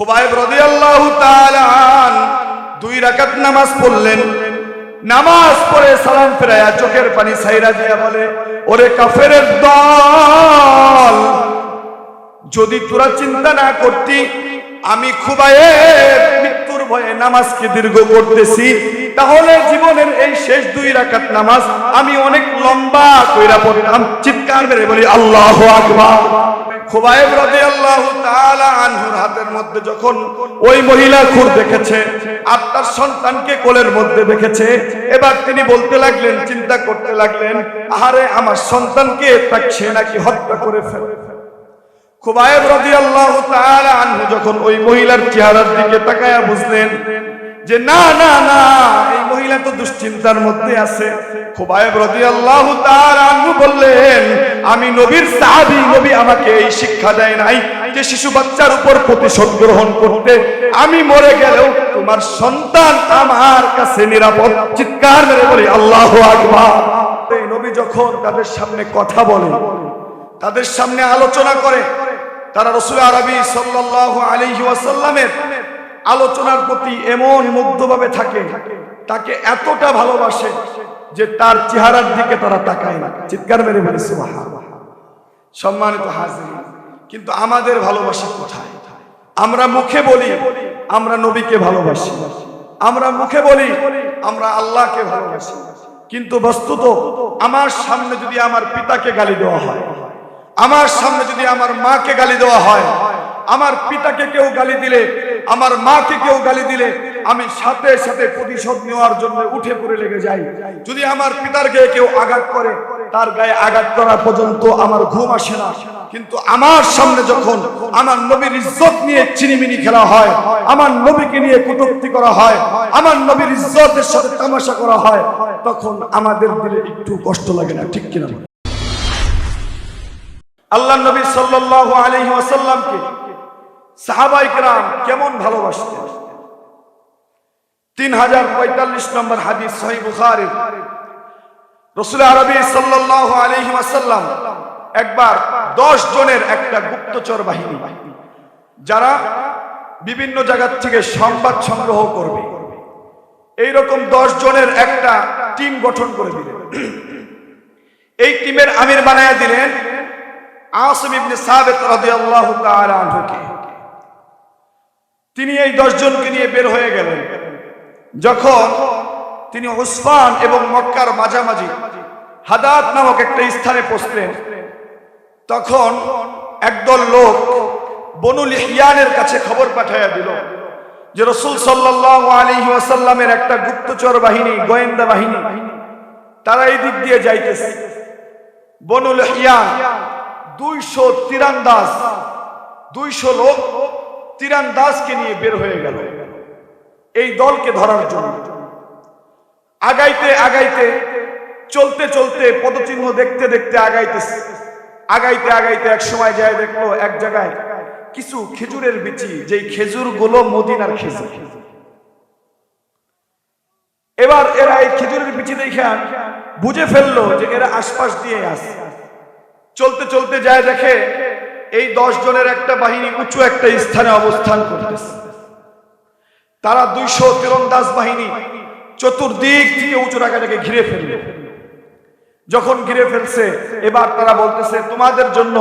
খুবাইব রাদিয়াল্লাহু তাআলা দুই রাকাত নামাজ পড়লেন। নামাজ পড়ে সালাম ফেরায়া চোখের পানি ছাইরা দিয়া বলে, ওরে কাফেরের দল, যদি তোরা চিন্তা না করতি, আমি খুবাইয়ের মৃত্যুর ভয়ে নামাজকে দীর্ঘ করতেছি। তাহলে জীবনের এই শেষ দুই রাকাত নামাজ আমি অনেক লম্বা কইরা পড়তাম। চিৎকার মেরে বলি, আল্লাহু আকবার। খুবাইব তাআলা আনহুর হাতের মধ্যে যখন ওই মহিলা খুর দেখেছে আর সন্তানকে কোলের মধ্যে দেখেছে, এবার তিনি বলতে লাগলেন, চিন্তা করতে লাগলেন, আহারে, আমার সন্তানকে নাকি হত্যা করে ফেলে খুবাইব রাদিয়াল্লাহু তাআলা আনহু যখন ওই মহিলার চেহারার দিকে তাকায়া বুঝলেন যে না না না, এই মহিলা তো দুশ্চিন্তার মধ্যে আছে। বললেন, আমি নবীর নবী আমাকে এই শিক্ষা দেয় নাই যে শিশু বাচ্চার উপর প্রতিশোধ গ্রহণ করতে আমি মরে গেলেও তোমার সন্তান আমার কাছে নিরাপদ। চিৎকার মেরে বলি, আল্লাহু আকবার! এই নবী যখন তাদের সামনে কথা বলে, তাদের সামনে আলোচনা করে, তারা রসুল আরবি সাল্লাল্লাহু আলাইহি ওয়াসাল্লামের আলোচনার প্রতি এমন মুগ্ধভাবে থাকে, তাকে এতটা ভালোবাসে যে তার চেহারার দিকে তারা তাকায় না। চিৎকার মেরে সুবহানাল্লাহ। সম্মানিত হাজির কিন্তু আমাদের ভালোবাসা কোথায়? আমরা মুখে বলি, আমরা নবীকে ভালোবাসি। আমরা মুখে বলি, আমরা আল্লাহকে ভালোবাসি। কিন্তু বস্তুত, আমার সামনে যদি আমার পিতাকে গালি দেওয়া হয়, আমার সামনে যদি আমার মাকে গালি দেওয়া হয় আমার পিতাকে কেউ গালি দিলে, আমার মাকে কেউ গালি দিলে, আমি সাথে সাথে প্রতিশোধ নেওয়ার জন্য উঠে পড়ে লেগে যাই। যদি আমার পিতার গায়ে কেউ আঘাত করে, তার গায়ে আঘাত করা পর্যন্ত আমার ঘুম আসে না। কিন্তু আমার সামনে যখন আমার নবীর ইজ্জত নিয়ে চিনিমিনি খেলা হয়, আমার নবীকে নিয়ে কটূক্তি করা হয়, আমার নবীর ইজ্জতের সাথে তামাশা করা হয়, তখন আমাদের দিলে একটু কষ্ট লাগে না, ঠিক কিনা? আল্লাহ নবী সাল্লাল্লাহু আলাইহি ওয়াসাল্লামকে সাহাবাইকরাম কেমন ভালোবাসতেন? তিন হাজার পঁয়তাল্লিশ নম্বর হাদিস সহি বুখারি। রসুল আরবি সাল্লাহ আলহিম আসাল্লাম একবার দশ জনের একটা গুপ্তচর বাহিনী, যারা বিভিন্ন জায়গার থেকে সংবাদ সংগ্রহ করবে। এই রকম দশ জনের একটা টিম গঠন করে দিলেন। এই টিমের আমির বানায় দিলেন আসম ইবনে সাবেত রাদিয়াল্লাহু তাআলা আনহুকে। তিনি এই দশ জনকে নিয়ে বের হয়ে গেলেন। যখন তিনি উসফান এবং মক্কার মাঝামাঝি হাদাত নামক একটা স্থানে পৌঁছলেন, তখন একদল লোক বনুল ইহিয়ানের কাছে খবর পাঠাইয়া দিল যে রসুল সাল্লাল্লাহু আলাইহি ওয়াসাল্লামের একটা গুপ্তচর বাহিনী, গোয়েন্দা বাহিনী, তারা এই দিক দিয়ে যাইতেছে। বনুল ইহিয়ান দুইশো তীরান্দাজ, দুইশো লোক তীরান্দাজকে নিয়ে বের হয়ে গেল। এই দলকে ধরার জন্য। আগাইতে আগাইতে, চলতে চলতে, পদচিহ্ন দেখতে দেখতে আগাইতেছে। আগাইতে আগাইতে এক সময় যায় দেখল এক জায়গায় কিছু খেজুরের বিচি, যেই খেজুরগুলো মদিনার খেজুর। এবার এরা এই খেজুরের বিচি দেখে বুঝে ফেলল যে এরা আশপাশ দিয়ে আসে চলতে চলতে যায় দেখে এই দশ জনের একটা বাহিনী উঁচু একটা স্থানে অবস্থান করতেছে। তারা দুইশো তীরন্দাজ বাহিনী চতুর্দিক থেকে উঁচু রাখাটাকে ঘিরে ফেলল। যখন ঘিরে ফেলছে, এবার তারা বলতেছে, তোমাদের জন্য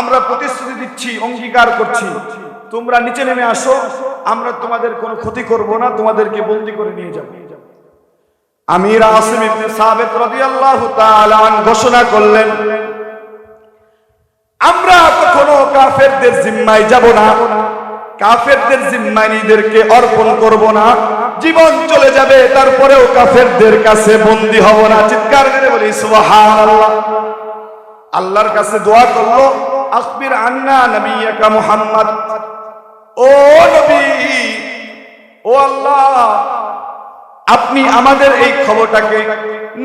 আমরা প্রতিশ্রুতি দিচ্ছি, অঙ্গীকার করছি। তোমরা নিচে নেমে আসো, আমরা তোমাদের কোনো ক্ষতি করব না, তোমাদেরকে বন্দি করে নিয়ে যাব। আমির আসিম ইবনে সাবিত রাদিয়াল্লাহু তাআলা ঘোষণা করলেন, আমরা কাফেরদের জিম্মায় যাব না। কাফেরদের জিম্মায় নিজেদেরকে অর্পণ করব না। জীবন চলে যাবে, তারপরেও কাফেরদের কাছে বন্দি হব না। চিৎকার করে বলি, সুবহানাল্লাহ। আল্লাহর কাছে দোয়া করল, আকবির আন্না নবিয়াকা মুহাম্মদ। ও নবী, ও আল্লাহ আপনি আমাদের এই খবরটাকে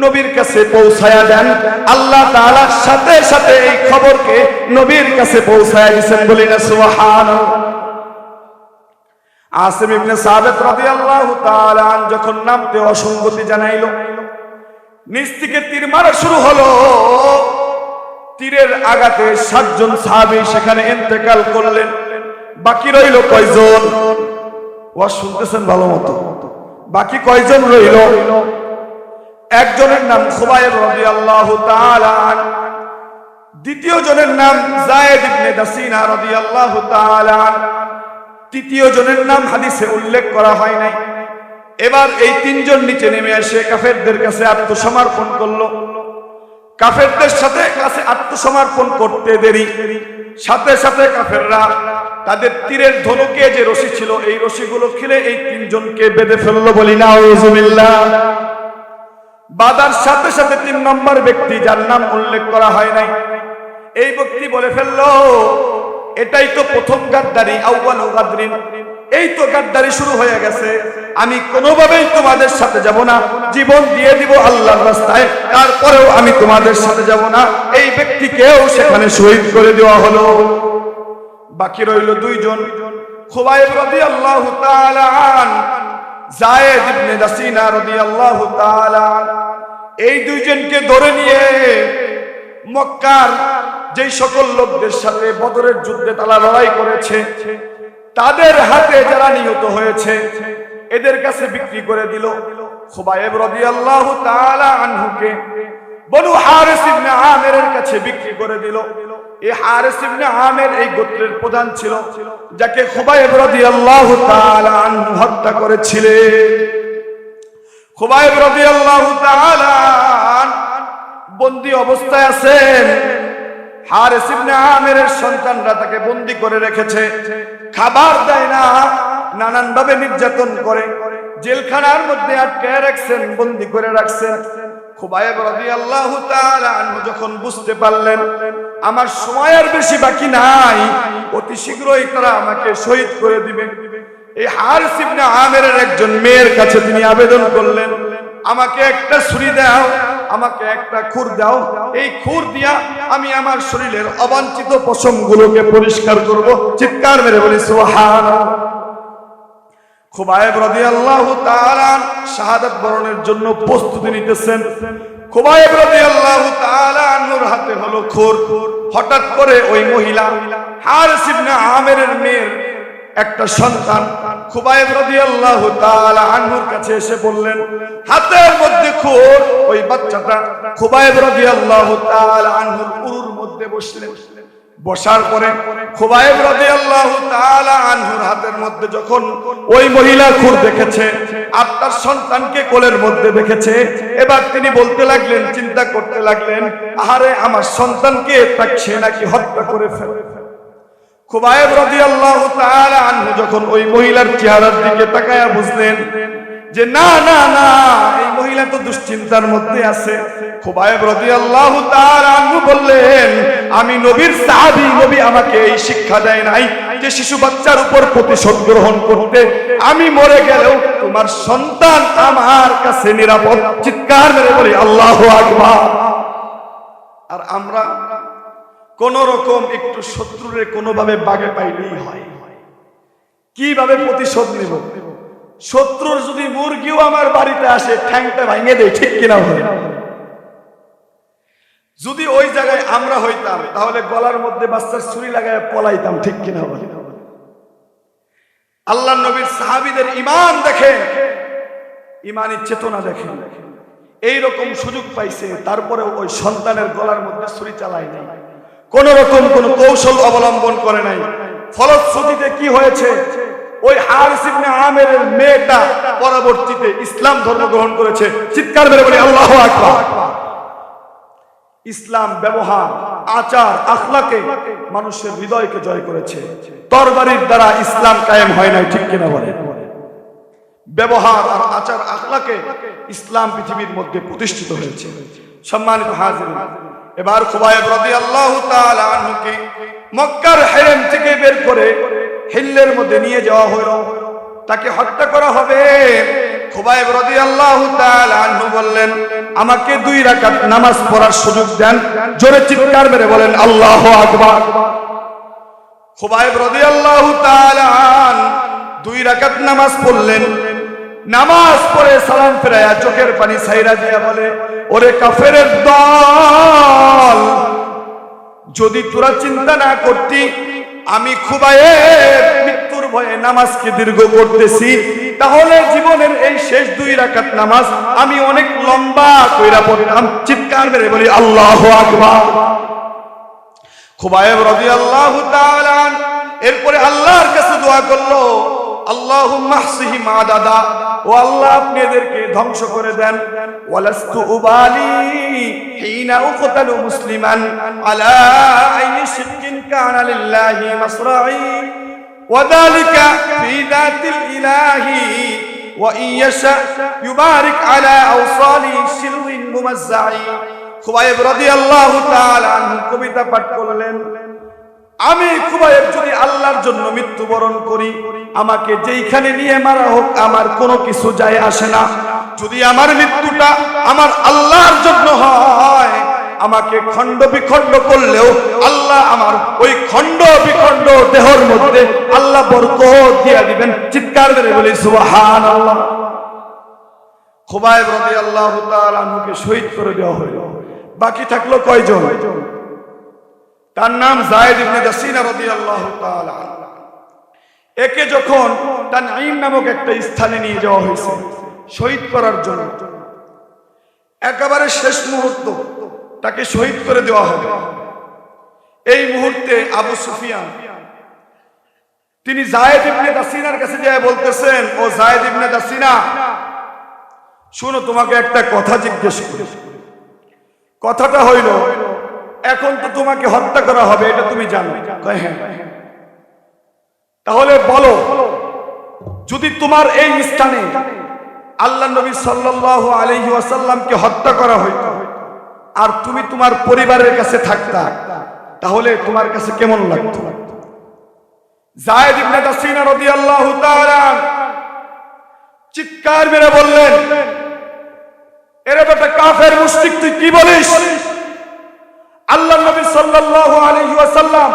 নবীর কাছে পৌঁছায়া দেন। আল্লাহ তাআলার সাথে সাথে এই খবরকে নবীর কাছে পৌঁছায়া দিয়েছেন বলি না, সুবহানাল্লাহ। আসিম ইবনে সাবিত রাদিয়াল্লাহু তাআলা যখন নামতে অসঙ্গতি জানাইলো নিচ থেকে তীর মারা শুরু হলো। তীরের আঘাতে সাতজন সাহাবী সেখানে ইন্তেকাল করলেন। বাকি রইল কয়জন? ওয়া শুনতেছেন ভালো মতো। বাকি কয়জন রইল? একজনের নাম খুবাইব রাদিয়াল্লাহু তাআলা দ্বিতীয় জনের নাম জায়েদ ইবনে দাসিনা রাদিয়াল্লাহু তাআলা তৃতীয় জনের নাম হাদিসে উল্লেখ করা হয় নাই। এবার এই তিনজন নিচে নেমে এসে কাফেরদের কাছে আত্মসমর্পণ করল। কাফেরদের সাথে কাছে আত্মসমর্পণ করতে দেরি। সাথে সাথে কাফেররা তাদের তীরের ধনুকে যে রশি ছিল, এই রশিগুলো খেলে এই তিনজনকে বেঁধে ফেলল বলি না বাদার সাথে সাথে তিন নম্বর ব্যক্তি, যার নাম উল্লেখ করা হয় নাই, এই ব্যক্তি বলে ফেলল, এটাই তো প্রথম গাদ্দারি আউ্বাল গাদ্রিন। এই তো গাদ্দারি শুরু হয়ে গেছে। আমি কোনোভাবেই তোমাদের সাথে যাব না। জীবন দিয়ে দিব আল্লাহর রাস্তায়। তারপরেও আমি তোমাদের সাথে যাব না। এই ব্যক্তিকেও সেখানে শহীদ করে দেওয়া হলো। বাকি রইল দুইজন। খুবাইব রাদিয়াল্লাহু তাআলা আন, জায়েদ ইবনে দাসিনা রাদিয়াল্লাহু তাআলা এই দুইজনকে ধরে নিয়ে মক্কার যেই সকল লোকদের সাথে বদরের যুদ্ধে তারা লড়াই করেছে তাদের হাতে যারা নিহত হয়েছে, এদের কাছে বিক্রি করে দিল। খুবাইব রাদিয়াল্লাহু তাআলা আনহুকে বনু হারিস ইবনে আমিরের কাছে বিক্রি করে দিল। এই হারিস ইবনে আমির এই গোত্রের প্রধান ছিল, যাকে খুবাইব রাদিয়াল্লাহু তাআলা আনহু হত্যা করেছিলেন খুবাইব রাদিয়াল্লাহু তাআলা বন্দি অবস্থায় আছেন। হারিস ইবনে আমিরের সন্তানরা তাকে বন্দি করে রেখেছে। খাবার দেয় না নানান ভাবে নির্যাতন করে। জেলখানার মধ্যে আটকে রাখছেন, বন্দি করে রাখছেন। খুবাইব রাদিয়াল্লাহু তাআলা যখন বুঝতে পারলেন, আমার সময় আর বেশি বাকি নাই, অতি শীঘ্রই তারা আমাকে শহীদ করে দিবে। এই হারিস ইবনে আমিরের একজন মেয়ের কাছে তিনি আবেদন করলেন, আমাকে একটা ছুরি দাও। আমাকে একটা খুর দাও। এই খুর দিয়া আমি আমার শরীরের অবাঞ্ছিত পশমগুলোকে পরিষ্কার করব। চিৎকার মেরে বলি সুবহান খুবাইব রাদিয়াল্লাহু তাআলা শাহাদাত বরণের জন্য প্রস্তুতি নিতেছেন। খুবাইব রাদিয়াল্লাহু তাআলা আনহুর হাতে হলো খুর। হঠাৎ করে ওই মহিলা হারিস ইবনে আমিরের মেয়ের একটা সন্তান হাতের মধ্যে ওই যখন ওই মহিলা খুর দেখেছে, আর তার সন্তানকে কোলের মধ্যে দেখেছে, এবার তিনি বলতে লাগলেন, চিন্তা করতে লাগলেন, আহারে, আমার সন্তানকে তাকে নাকি হত্যা করে ফেলে খুবাইব রাদিয়াল্লাহু তাআলা আনহু যখন ওই মহিলার চেহারার দিকে তাকায়া বুঝলেন যে না না না, এই মহিলা তো দুশ্চিন্তার মধ্যে আছে। খুবাইব রাদিয়াল্লাহু তাআলা আনহু বললেন, আমি নবীর সাহাবী, নবী আমাকে এই শিক্ষা দেয় নাই যে শিশু বাচ্চার উপর প্রতিশোধ গ্রহণ করতে আমি মরে গেলেও তোমার সন্তান আমার কাছে নিরাপদ। চিৎকার মেরে বলি, আল্লাহু আকবার। আর আমরা কোন রকম একটু শত্রুরে কোনোভাবে বাগে পাইলেই হয়। কীভাবে প্রতিশোধ নেব? শত্রুর যদি মুরগিও আমার বাড়িতে আসে, ঠ্যাংটা ভাঙে দেয়, ঠিক কিনা হয় যদি ওই জায়গায় আমরা হইতাম, তাহলে গলার মধ্যে বাচ্চার ছুরি লাগায় পলাইতাম, ঠিক কিনা বলে আল্লাহ নবীর সাহাবিদের ইমান দেখেন ইমানের চেতনা দেখেন। এই রকম সুযোগ পাইছে তারপরে ওই সন্তানের গলার মধ্যে ছুরি চালায় নাই। কোন রকম কোন কৌশল অবলম্বন করে নাই। ফলশ্রুতিতে কি হয়েছে? ওই হারিস ইবনে আমেরের মেয়েটা পরবর্তীতে ইসলাম ধর্ম গ্রহণ করেছে। চিৎকার মেরে বলি, আল্লাহু আকবার। ইসলাম ব্যবহার, আচার, আখলাকে মানুষের হৃদয়কে জয় করেছে। তরবারির দ্বারা ইসলাম কায়েম হয় নাই, ঠিক কিনা বলে? ব্যবহার আর আচার, আখলাকে ইসলাম পৃথিবীর মধ্যে প্রতিষ্ঠিত হয়েছে। সম্মানিত হাজির এবার খুবাইব রাদিয়াল্লাহু তাআলা আনহুকে মক্কার হেরেম থেকে বের করে হিল্লের মধ্যে নিয়ে যাওয়া হলো। তাকে হত্যা করা হবে। খুবাইব রাদিয়াল্লাহু তাআলা আনহু বললেন, আমাকে দুই রাকাত নামাজ পড়ার সুযোগ দেন। জোরে চিৎকার মেরে বলেন, আল্লাহু আকবার। খুবাইব রাদিয়াল্লাহু তাআলা দুই রাকাত নামাজ পড়লেন। নামাজ পড়ে সালাম ফেরায়া চোখের পানি ছাইরা দিয়া বলে, ওরে কাফের দল, যদি তোরা চিন্তা না করতি, আমি খুবাইয়ের মৃত্যুর ভয়ে নামাজকে দীর্ঘ করতেছি। তাহলে জীবনের এই শেষ দুই রাকাত নামাজ আমি অনেক লম্বা কইরা পড়তাম। চিৎকার মেরে বলি, আল্লাহ আকবার। খুবাইব রাদিয়াল্লাহু তাআলা এরপরে আল্লাহর কাছে দোয়া করল আল্লাহুম্মা হসিহি মাদাদা ও আল্লাহ আপনি এদেরকে ধ্বংস করে দেন ওয়ালাস্তু উবালি হিনা উকতালু মুসলিমান আলা আইনি শিক্কিন কানা লিল্লাহি মাসরাই وذلك في ذات الإله وإن يشاء يبارك على أوصال شلو ممزع খুবাইব রাদিয়াল্লাহু তাআলা আনহু কবিতা পাঠ করলেন আমি খুবাইব যদি আল্লাহর জন্য মৃত্যুবরণ করি, আমাকে যেইখানে নিয়ে মারা হোক, আমার কোনো কিছু যায় আসে না। যদি আমার মৃত্যুটা আমার আল্লাহর জন্য হয়, আমাকে খণ্ড বিখণ্ড করলেও আল্লাহ আমার ওই খণ্ড বিখণ্ড দেহর মধ্যে আল্লাহ বরকত দিয়া দিবেন। চিৎকার করে বলি, সুবহানাল্লাহ। খুবাইব রাদিয়াল্লাহু তাআলা আনহুকে শহীদ করে দেওয়া হলো। বাকি থাকল কয়জন? তার নাম জায়েদ ইবনে দাসিনা রাদিয়াল্লাহু তাআলা। একে যখন তানঈম নামক একটা স্থানে নিয়ে যাওয়া হয়েছে, শহীদ করার জন্য। একেবারে শেষ মুহূর্ত তাকে শহীদ করে দেওয়া হবে। এই মুহূর্তে আবু সুফিয়ান, তিনি জায়েদ ইবনে দাসিনার কাছে যায় বলতেছেন, ও জায়েদ ইবনে দাসিনা শুনো তোমাকে একটা কথা জিজ্ঞেস করি। কথাটা হইল এখন তো তোমাকে হত্যা করা হবে, এটা তুমি জানো। হ্যাঁ। তাহলে বলো, যদি তোমার এই স্থানে আল্লাহ নবী সাল্লাল্লাহু আলাইহি ওয়াসাল্লামকে হত্যা করা হইতো, আর তুমি তোমার পরিবারের কাছে থাকতা, তাহলে তোমার কাছে কেমন লাগতো? চিৎকার মেরে বললেন, এরে বেটা কাফের তুই কি বলিস? নবী সাল্লাল্লাহু আলাইহি ওয়াসাল্লাম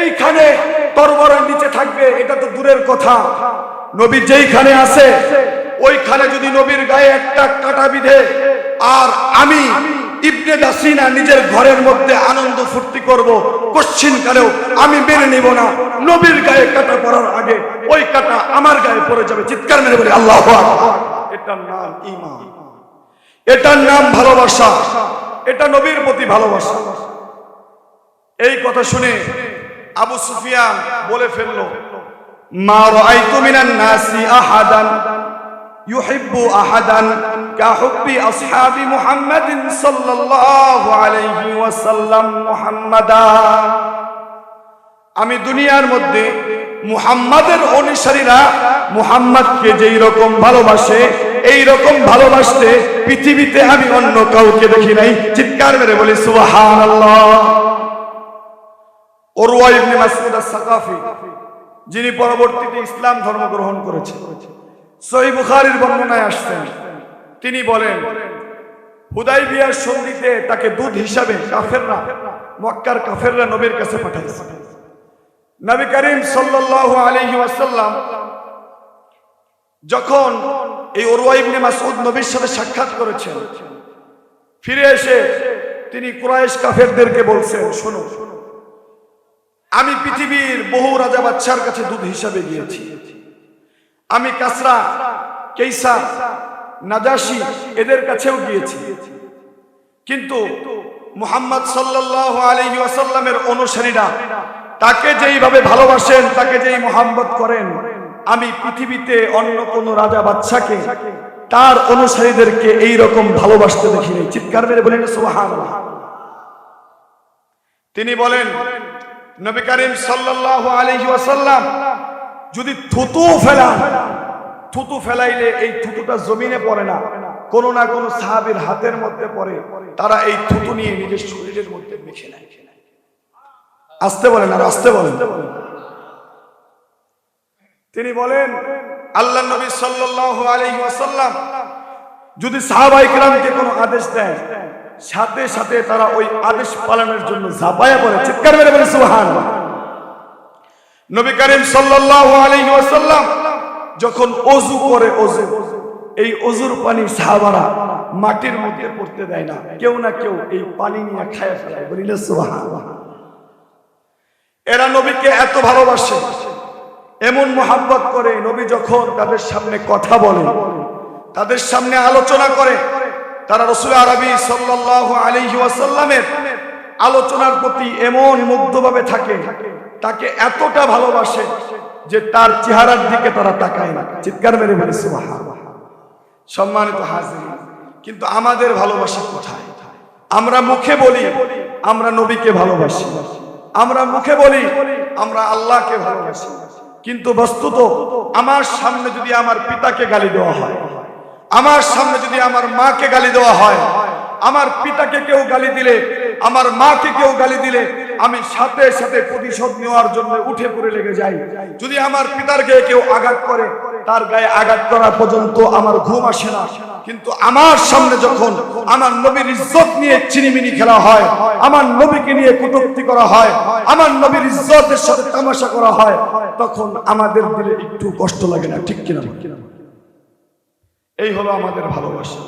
এইখানে তরবারের নিচে থাকবে, এটা তো দূরের কথা। নবী যেইখানে আছে, ওইখানে যদি নবীর গায়ে একটা কাটা বিধে, আর আমি ইবনে দাসিনা নিজের ঘরের মধ্যে আনন্দ ফুর্তি করব কশ্চিন কালেও আমি মেনে নিব না। নবীর গায়ে কাটা পড়ার আগে ওই কাটা আমার গায়ে পড়ে যাবে, চিৎকার মেরে বলি, আল্লাহ এটার নাম ঈমান। এটার নাম ভালোবাসা। এটা নবীর প্রতি ভালোবাসা। এই কথা শুনে আবু সুফিয়ান বলে ফেলল, মা আহাদান মুহাম্মাদিন আলাইহি ওয়াসাল্লাম আমি দুনিয়ার মধ্যে মুহাম্মাদের অনুসারীরা মুহাম্মাদকে যেই রকম ভালোবাসে, এই রকম ভালোবাসতে পৃথিবীতে আমি অন্য কাউকে দেখি নাই। চিৎকার মেরে বলি, সুবহানাল্লাহ। যিনি পরবর্তীতে ইসলাম ধর্ম গ্রহণ করেছেন। সহিহ বুখারীর বর্ণনায় আসছেন, তিনি বলেন, হুদাইবিয়ার সন্ধিতে তাকে দুধ হিসাবে কাফেররা, মক্কার কাফেররা নবীর কাছে পাঠাইছে। নবী করিম সাল্লাল্লাহু আলাইহি ওয়াসাল্লাম যখন এই ওরওয়া ইবনে মাসউদ নবীর সাথে সাক্ষাৎ করেছেন, ফিরে এসে তিনি কুরাইশ কাফেরদেরকে বলছেন, শোনো আমি পৃথিবীর বহু রাজা বাচ্চার কাছে দুধ হিসাবে গিয়েছি। আমি কাসরা কেইসা নাজাসি এদের কাছেও গিয়েছি। কিন্তু মুহাম্মদ সাল্লাল্লাহু আলাইহি ওয়াসাল্লামের অনুসারীরা তাকে যেইভাবে ভালোবাসেন, তাকে যেই মোহাম্মত করেন, আমি পৃথিবীতে অন্য কোন রাজা বাচ্চাকে তার অনুসারীদেরকে এই রকম ভালোবাসতে দেখিনি। চিৎকার মেরে বলেন, সুবহানাল্লাহ। তিনি বলেন নবী করিম সাল্লাল্লাহু আলাইহি ওয়াসাল্লাম যদি থুতু ফেলান, থুতু ফেলাইলে এই থুতুটা জমিনে পড়ে না, কোন না কোন সাহাবীর হাতের মধ্যে পড়ে, তারা এই থুতু নিয়ে নিজের শরীরের মধ্যে মেখে নেয়। আসতে বলেন, আর আসতে বলেন। তিনি বলেন, আল্লাহ নবী সাল্লাল্লাহু আলাইহি ওয়াসাল্লাম যদি সাহাবাই কিরামকে কোনো আদেশ দেয় সাথে সাথে তারা ওই আদেশ পালনের জন্য ঝাঁপায়া পড়ে চিৎকার মেরে বলে, সুবহানাল্লাহ। নবী করিম ওয়াসাল্লাম যখন অজু করে অজু, এই অজুর পানি সাহাবারা মাটির মধ্যে পড়তে দেয় না। কেউ না কেউ এই পানি নিয়ে খায় ফেলায় বলিলে সুবহানাল্লাহ। এরা নবীকে এত ভালোবাসে, এমন মোহাব্বত করে, নবী যখন তাদের সামনে কথা বলে, তাদের সামনে আলোচনা করে তারা রসুল আরবি সাল্লাল্লাহু আলাইহি ওয়াসাল্লামের আলোচনার প্রতি এমন মুগ্ধভাবে থাকে, তাকে এতটা ভালোবাসে যে তার চেহারার দিকে তারা তাকায় না। চিৎকার মেরে বলে সম্মানিত হাজির কিন্তু আমাদের ভালোবাসা কোথায়? আমরা মুখে বলি, আমরা নবীকে ভালোবাসি। আমরা মুখে বলি, আমরা আল্লাহকে ভালোবাসি। কিন্তু বস্তুত, আমার সামনে যদি আমার পিতাকে গালি দেওয়া হয় আমার সামনে যদি আমার মাকে গালি দেওয়া হয়, আমার পিতাকে কেউ গালি দিলে, আমার মাকে কেউ গালি দিলে, আমি সাথে সাথে প্রতিশোধ নেওয়ার জন্য উঠে পড়ে লেগে যাই। যদি আমার পিতার গায়ে কেউ আঘাত করে, তার গায়ে আঘাত করা পর্যন্ত আমার ঘুম আসে না। কিন্তু আমার সামনে যখন আমার নবীর ইজ্জত নিয়ে চিনিমিনি খেলা হয়, আমার নবীকে নিয়ে কটূক্তি করা হয়, আমার নবীর ইজ্জতের সাথে তামাশা করা হয়, তখন আমাদের দিলে একটু কষ্ট লাগে না, ঠিক কিনা এই হলো আমাদের ভালোবাসা।